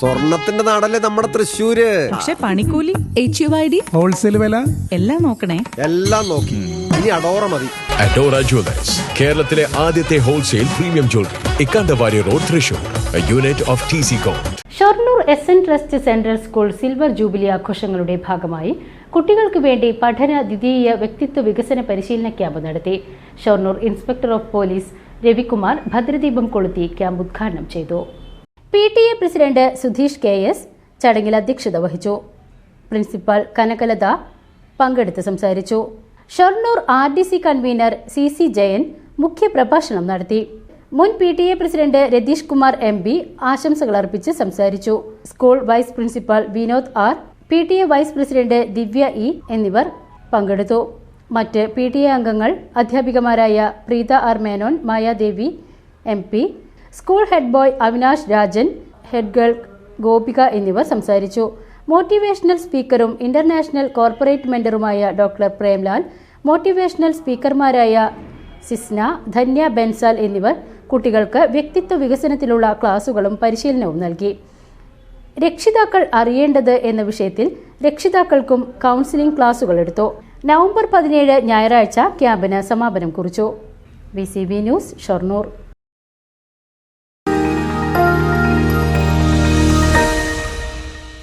സ്വർണത്തിന്റെ നാടല്ലേ നമ്മുടെ തൃശ്ശൂര്? പക്ഷെ പണിക്കൂലി H U I D wholesale വില? എല്ലാം നോക്കണേ. എല്ലാം നോക്കി. ഇനി അടോറ മതി. അഡോറ ജ്വല്ലേഴ്സ് കേരളത്തിലെ ആദ്യത്തെ wholesale premium jewellery Ikkandawarrier road Thrissur. Unit of T C Shoranur S N trust central school silver jubilee ആഘോഷങ്ങളുടെ ഭാഗമായി കുട്ടികൾക്ക് വേണ്ടി പഠന ദ്വിതീയ വ്യക്തിത്വ വികസന പരിശീലന ക്യാമ്പ് നടത്തി. Shoranur inspector of police Ravikumar ഭദ്രദീപം കൊളുത്തി ക്യാമ്പ് ഉദ്ഘാടനം ചെയ്തു. P T A president Sudheesh K S ചടങ്ങിൽ അധ്യക്ഷത വഹിച്ചു. പ്രിൻസിപ്പൽ കനകലത പങ്കെടുത്ത് സംസാരിച്ചു. Shoranur R D C convener C C Jayan മുഖ്യപ്രഭാഷണം നടത്തി. മുൻ P T A president Ratheesh Kumar M P ആശംസകൾ അർപ്പിച്ച് സംസാരിച്ചു. School vice principal Vinod R P T A vice president Divya E എന്നിവർ പങ്കെടുത്തു. മറ്റ് പി ടി എ അംഗങ്ങൾ അധ്യാപികമാരായ Preetha R Menon Mayadevi M P school head boy Avinash Rajan head girl Gopika എന്നിവർ സംസാരിച്ചു. Motivational സ്പീക്കറും ഇന്റർനാഷണൽ കോർപ്പറേറ്റ് മെന്ററുമായ doctor Premlal motivational സ്പീക്കർമാരായ സിസ്ന ധന്യ ബെൻസാൽ എന്നിവർ കുട്ടികൾക്ക് വ്യക്തിത്വ വികസനത്തിലുള്ള ക്ലാസുകളും പരിശീലനവും നൽകി. രക്ഷിതാക്കൾ അറിയേണ്ടത് എന്ന വിഷയത്തിൽ രക്ഷിതാക്കൾക്കും കൗൺസിലിംഗ് ക്ലാസുകൾ എടുത്തു. നവംബർ പതിനേഴ് ഞായറാഴ്ച ക്യാമ്പിന് സമാപനം കുറിച്ചു. B news Shoranur.